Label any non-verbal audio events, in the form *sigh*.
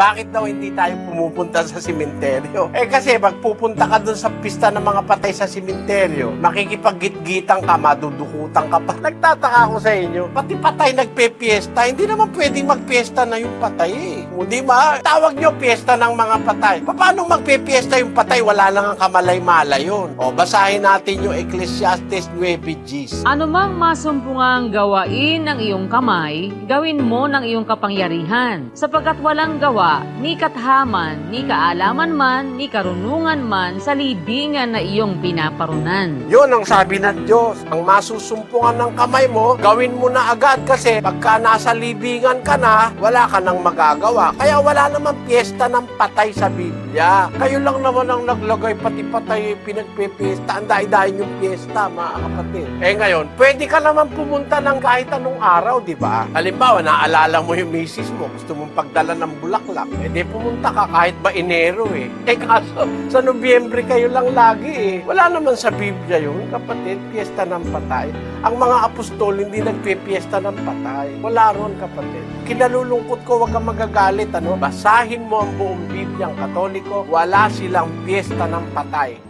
bakit daw hindi tayo pumupunta sa simenteryo? Eh kasi magpupunta ka dun sa pista ng mga patay sa simenteryo, makikipag-gitgitan ka, madudukutan ka pa. *laughs* Nagtataka ako sa inyo, pati patay nagpe-fiesta, hindi naman pwedeng magpiesta na yung patay eh. O di ba? Tawag nyo fiesta ng mga patay. Paano magpe-fiesta yung patay? Wala lang ang kamalay-malay yun. O, basahin natin yung Ecclesiastes 9 Gs. Ano mang masumpungang gawain ng iyong kamay, gawin mo ng iyong kapangyarihan. Sapagkat walang gawa, ni kathaman, ni kaalaman man, ni karunungan man sa libingan na iyong pinaparunan. Yun ang sabi ng Diyos. Ang masusumpungan ng kamay mo, gawin mo na agad kasi pagka nasa libingan ka na, wala ka nang magagawa. Kaya wala naman piyesta ng patay sa Biblia. Kayo lang naman ang naglagay pati patay pinagpipiesta. Ang dahi-dahin yung piyesta, mga kapatid. Eh ngayon, pwede ka naman pumunta ng kahit anong araw, di ba? Halimbawa, naalala mo yung misis mo, gusto mong pagdala ng bulaklak. Eh di pumunta ka kahit ba Enero eh. Eh kaso, sa Nobyembre kayo lang lagi eh. Wala naman sa Biblia yun, kapatid, piyesta ng patay. Ang mga apostol hindi nagpipiesta ng patay. Wala ron, kapatid. Kinalulungkot ko, wag kang magagalit, ano? Basahin mo ang buong Biblia, ang Katoliko, wala silang piyesta ng patay.